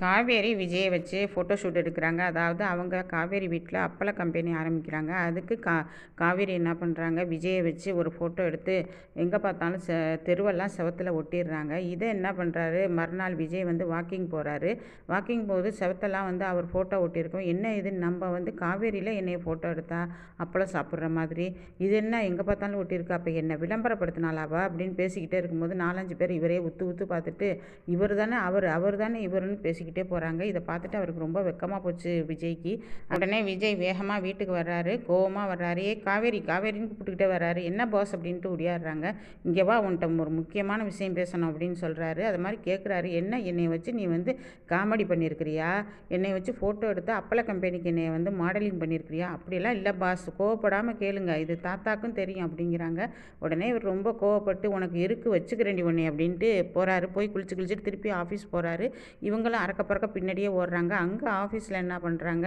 காவேரி விஜயை வச்சு photo shoot எடுக்கிறாங்க. அதாவது அவங்க காவேரி வீட்டில் அப்பள கம்பெனி ஆரம்பிக்கிறாங்க. அதுக்கு கா காவேரி என்ன பண்ணுறாங்க விஜயை வச்சு ஒரு ஃபோட்டோ எடுத்து எங்கே பார்த்தாலும் செ தெருவெல்லாம் செவத்தில் ஒட்டிடுறாங்க. இதை என்ன பண்ணுறாரு மறுநாள் விஜய் வந்து வாக்கிங் போகிறாரு வாக்கிங் போது செவத்தெல்லாம் வந்து அவர் ஃபோட்டோ ஒட்டியிருக்கோம். என்ன இது? நம்ம வந்து காவேரியில் என்னைய ஃபோட்டோ எடுத்தா அப்பளம் சாப்பிட்ற மாதிரி. இது என்ன? எங்கே பார்த்தாலும் ஒட்டியிருக்கு. அப்போ என்ன விளம்பரப்படுத்தினாலாவா அப்படின்னு பேசிக்கிட்டே இருக்கும்போது நாலஞ்சு பேர் இவரே உத்து உத்து பார்த்துட்டு இவர் தானே அவர் அவர் தானே இவருன்னு பேசிக்கிட்டு போகிறாங்க இதை பார்த்துட்டு அவருக்கு ரொம்ப வெக்கமாக போச்சு விஜய்க்கு. உடனே விஜய் வேகமாக வீட்டுக்கு வர்றாரு. கோவமாக வர்றாரு. ஏ காவேரி காவேரின்னு கூப்பிட்டுக்கிட்டே வர்றாரு. என்ன பாஸ் அப்படின்ட்டு ஓடியாடுறாங்க. இங்கே வா உன்கிட்ட ஒரு முக்கியமான விஷயம் பேசணும் அப்படின்னு சொல்கிறாரு அது மாதிரி கேட்குறாரு என்ன? என்னை வச்சு நீ வந்து காமெடி பண்ணியிருக்கிறியா? என்னை வச்சு ஃபோட்டோ எடுத்து அப்பள கம்பெனிக்கு என்னை வந்து மாடலிங் பண்ணியிருக்கிறியா? அப்படிலாம் இல்லை பாஸ் கோவப்படாமல் கேளுங்க. இது தாத்தாக்கும் தெரியும் அப்படிங்கிறாங்க. உடனே இவர் ரொம்ப கோவப்பட்டு உனக்கு இருக்கு வச்சுக்கிறேன்டி உன்னை அப்படின்ட்டு போகிறாரு போய் குளிச்சு குளிச்சுட்டு திருப்பி ஆஃபீஸ் போகிறாரு இவங்களும் அறக்க பறக்க பின்னாடியே ஓடுறாங்க. அங்கே ஆஃபீஸில் என்ன பண்ணுறாங்க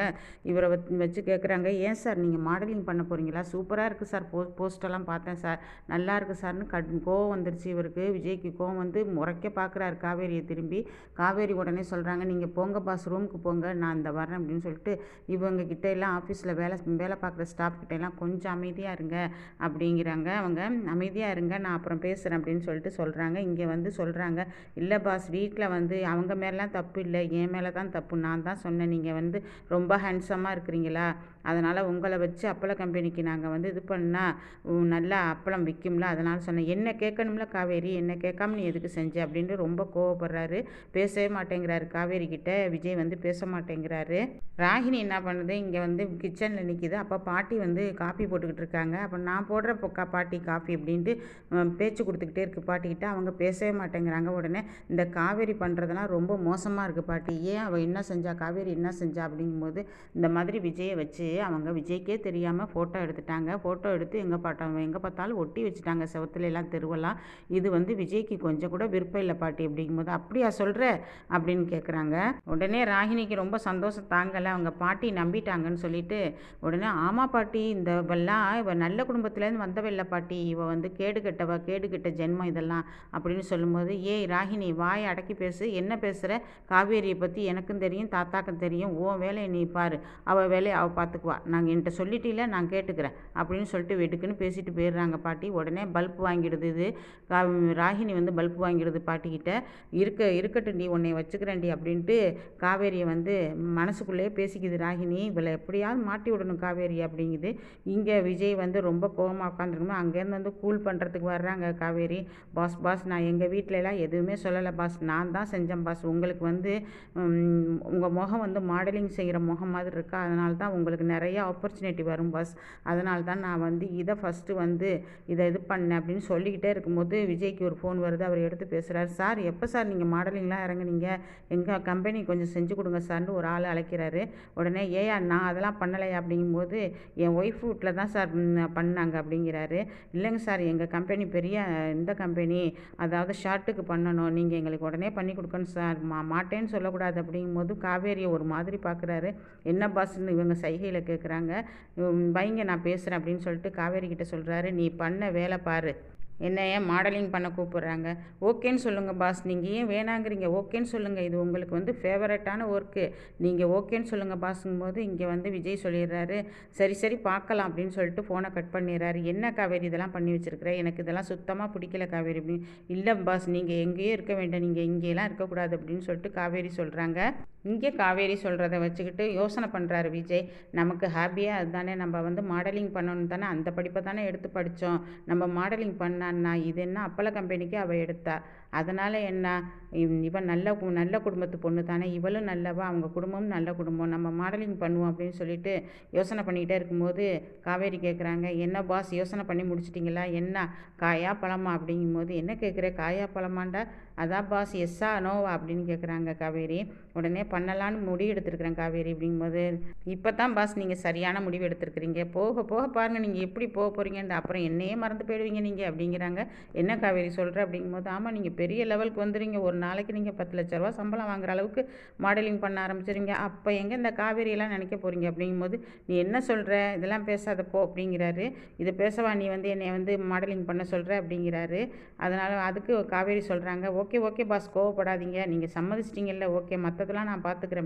இவரை வச்சு கேட்குறாங்க ஏன் சார் நீங்கள் மாடலிங் பண்ண போகிறீங்களா சூப்பராக இருக்குது சார். போ போஸ்டெல்லாம் பார்த்தேன் சார். நல்லா இருக்குது சார்னு கட் கோவம் வந்துருச்சு இவருக்கு. விஜய்க்கு கோவம் வந்து முறைக்க பார்க்குறாரு காவேரியை திரும்பி. காவேரி உடனே சொல்கிறாங்க நீங்கள் போங்க பாஸ் ரூமுக்கு போங்க. நான் இந்த வரேன் அப்படின்னு சொல்லிட்டு இவங்க கிட்ட எல்லாம் ஆஃபீஸில் வேலை வேலை பார்க்குற ஸ்டாஃப் கிட்ட எல்லாம் கொஞ்சம் அமைதியாக இருங்க அப்படிங்கிறாங்க அவங்க. அமைதியாக இருங்க நான் அப்புறம் பேசுகிறேன் அப்படின்னு சொல்லிட்டு சொல்கிறாங்க இங்கே வந்து சொல்கிறாங்க இல்லை பாஸ் வீட்டில் வந்து அவங்க மேலாம் தப்பு இல்லை. என் மேலே தான் தப்பு. நான் தான் சொன்னேன். நீங்கள் வந்து ரொம்ப ஹேண்ட்ஸமாக இருக்கிறீங்களா? அதனால் உங்களை வச்சு அப்பள கம்பெனிக்கு நாங்கள் வந்து இது பண்ணால் நல்லா அப்பளம் விற்கும்ல அதனால் சொன்னேன். என்ன கேட்கணும்ல காவேரி? என்ன கேட்காம நீ எதுக்கு செஞ்ச? அப்படின்ட்டு ரொம்ப கோவப்படுறாரு. பேசவே மாட்டேங்கிறாரு காவேரி கிட்ட. விஜய் வந்து பேச மாட்டேங்கிறாரு. ராகினி என்ன பண்ணுது? இங்கே வந்து கிச்சனில் நிற்கிது அப்போ பாட்டி வந்து காஃபி போட்டுக்கிட்டு இருக்காங்க. அப்போ நான் போடுற பொக்கா பாட்டி காஃபி அப்படின்ட்டு பேச்சு கொடுத்துக்கிட்டே இருக்குது பாட்டிக்கிட்ட. அவங்க பேசவே மாட்டேங்கிறாங்க உடனே. இந்த காவேரி பண்ணுறதெல்லாம் ரொம்ப மோசமாக இருக்குது பாட்டி ஏன் அவள் என்ன செஞ்சா? காவேரி என்ன செஞ்சா? அப்படிங்கும்போது இந்த மாதிரி விஜயை வச்சு அவங்க விஜய்க்கே தெரியாமல் ஃபோட்டோ எடுத்துட்டாங்க. ஃபோட்டோ எடுத்து எங்கே பாட்டாங்க எங்கே பார்த்தாலும் ஒட்டி வச்சுட்டாங்க. செவத்துல எல்லாம் தெருவெல்லாம். இது வந்து விஜய்க்கு கொஞ்சம் கூட விருப்பம் இல்லை பாட்டி அப்படிங்கும்போது அப்படியா சொல்கிற அப்படின்னு கேட்குறாங்க உடனே ராகினிக்கு ரொம்ப சந்தோஷம் தாங்கலை. அவங்க பாட்டி நம்பிட்டாங்கன்னு சொல்லிட்டு உடனே ஆமா பாட்டி இந்த இவெல்லாம் இவள் நல்ல குடும்பத்துலேருந்து வந்தவ இல்லை பாட்டி. இவள் வந்து கேடு கெட்டவ கேடு கெட்ட ஜென்மம் இதெல்லாம். அப்படின்னு சொல்லும்போது ஏய் ராகினி வாயை அடக்கி பேசு. என்ன பேசுகிற காவேரி காவேரியை பற்றி எனக்கும் தெரியும் தாத்தாக்கும் தெரியும். உன் வேலையை நீ பாரு. அவள் வேலையை அவள் பார்த்துக்குவா நாங்கள் என்கிட்ட சொல்லிட்டீல நான் கேட்டுக்கிறேன். அப்படின்னு சொல்லிட்டு வெடுக்குன்னு பேசிட்டு போயிடுறாங்க பாட்டி. உடனே பல்ப் வாங்கிடுது இது. கா- ராகினி வந்து பல்ப் வாங்கிடுது பாட்டிக்கிட்ட இருக்க இருக்கட்டும் நீ உன்னை வச்சுக்கிறேன்டி அப்படின்ட்டு காவேரியை வந்து மனசுக்குள்ளேயே பேசிக்குது ராகினி. இவளை எப்படியாவது மாட்டி விடணும் காவேரி அப்படிங்குது. இங்கே விஜய் வந்து ரொம்ப கோவமாக உட்காந்துருக்கணும் அங்கேருந்து வந்து கூல் பண்ணுறதுக்கு வர்றாங்க காவேரி. பாஸ் பாஸ் நான் எங்கள் வீட்டிலலாம் எதுவுமே சொல்லலை பாஸ். நான் தான் செஞ்சேன் பாஸ். உங்களுக்கு வந்து உங்கள் முகம் வந்து மாடலிங் செய்கிற முகம் மாதிரி இருக்கா? அதனால தான் உங்களுக்கு நிறைய ஆப்பர்ச்சுனிட்டி வரும் பாஸ் அதனால தான் நான் வந்து இதை ஃபஸ்ட்டு வந்து இதை இது பண்ணேன் அப்படின்னு சொல்லிக்கிட்டே இருக்கும்போது விஜய்க்கு ஒரு ஃபோன் வருது. அவர் எடுத்து பேசுகிறாரு சார் எப்போ சார் நீங்கள் மாடலிங்லாம் இறங்குனீங்க? எங்கள் கம்பெனி கொஞ்சம் செஞ்சு கொடுங்க சார்னு ஒரு ஆள் அழைக்கிறாரு. உடனே ஏயா நான் அதெல்லாம் பண்ணலையா? அப்படிங்கும்போது என் ஒய்ஃப் வீட்டில் தான் சார் பண்ணாங்க அப்படிங்கிறாரு. இல்லைங்க சார் எங்கள் கம்பெனி பெரிய இந்த கம்பெனி அதாவது ஷார்ட்டுக்கு பண்ணணும். நீங்கள் எங்களுக்கு உடனே பண்ணி கொடுக்கணும் சார். மா மாட்டேன்னு சொல்லக்கூடாது அப்படிங்கும்போது காவேரியை ஒரு மாதிரி பார்க்குறாரு. என்ன பாஸ்ன்னு இவங்க சைகையில் கேட்குறாங்க வைங்க நான் பேசுகிறேன் அப்படின்னு சொல்லிட்டு காவேரி கிட்ட சொல்கிறாரு நீ பண்ண வேலை பாரு. என்ன ஏன் மாடலிங் பண்ண கூப்பிட்றாங்க? ஓகேன்னு சொல்லுங்கள் பாஸ் நீங்கள் ஏன் வேணாங்கிறீங்க? ஓகேன்னு சொல்லுங்கள் இது உங்களுக்கு வந்து ஃபேவரட்டான ஒர்க்கு நீங்கள் ஓகேன்னு சொல்லுங்கள் பாஸுங்கும்போது இங்கே வந்து விஜய் சொல்லிடுறாரு சரி சரி பார்க்கலாம் அப்படின்னு சொல்லிட்டு ஃபோனை கட் பண்ணிடுறாரு. என்ன காவேரி இதெல்லாம் பண்ணி வச்சிருக்கிற? எனக்கு இதெல்லாம் சுத்தமாக பிடிக்கல காவேரி அப்படின்னு. இல்லை பாஸ் நீங்கள் எங்கேயோ இருக்க வேண்டாம். நீங்கள் இங்கேயெல்லாம் இருக்கக்கூடாது அப்படின்னு சொல்லிட்டு காவேரி சொல்கிறாங்க இங்கே காவேரி சொல்கிறத வச்சுக்கிட்டு யோசனை பண்ணுறாரு விஜய். நமக்கு ஹாப்பியாக அதுதானே. நம்ம வந்து மாடலிங் பண்ணணும் தானே அந்த படிப்பை தானே எடுத்து படித்தோம் நம்ம மாடலிங் பண்ண இது என்ன அப்பள கம்பெனிக்கு அவள் எடுத்தா? அதனால் என்ன? இவன் நல்ல நல்ல குடும்பத்து பொண்ணு தானே இவளும் நல்லவா? அவங்க குடும்பமும் நல்ல குடும்பம். நம்ம மாடலிங் பண்ணுவோம் அப்படின்னு சொல்லிட்டு யோசனை பண்ணிக்கிட்டே இருக்கும்போது காவேரி கேட்குறாங்க என்ன பாஸ் யோசனை பண்ணி முடிச்சிட்டிங்களா? என்ன? காயா பழமா? அப்படிங்கும்போது என்ன கேட்குற காயா பழமாண்டா? அதான் பாஸ் எஸ்ஸா நோவா அப்படின்னு கேட்குறாங்க காவேரி. உடனே பண்ணலான்னு முடிவு எடுத்துருக்குறேன் காவேரி. அப்படிங்கும்போது இப்போ தான் பாஸ் நீங்கள் சரியான முடிவு எடுத்திருக்கிறீங்க. போக போக பாருங்கள் நீங்கள் எப்படி போக போகிறீங்கன்ற அப்புறம் என்னையே மறந்து போயிடுவீங்க நீங்கள் அப்படிங்கிற அப்படிங்கிறாங்க என்ன காவேரி சொல்கிற அப்படிங்கும்போது ஆமாம் நீங்கள் பெரிய லெவலுக்கு வந்துடுங்க ஒரு நாளைக்கு நீங்கள் பத்து லட்ச ரூபா சம்பளம் வாங்குற அளவுக்கு மாடலிங் பண்ண ஆரம்பிச்சிருங்க. அப்போ எங்கே இந்த காவேரியெல்லாம் நினைக்க போகிறீங்க அப்படிங்கும்போது நீ என்ன சொல்கிற இதெல்லாம் பேசாத போ. அப்படிங்கிறாரு. இதை பேசவா? நீ வந்து என்னை வந்து மாடலிங் பண்ண சொல்கிற அப்படிங்கிறாரு. அதனால் அதுக்கு காவேரி சொல்கிறாங்க ஓகே ஓகே பாஸ். கோவப்படாதீங்க. நீங்கள் சம்மதிச்சிட்டிங்கல்ல. ஓகே மற்றதெல்லாம் நான் பார்த்துக்கிறேன்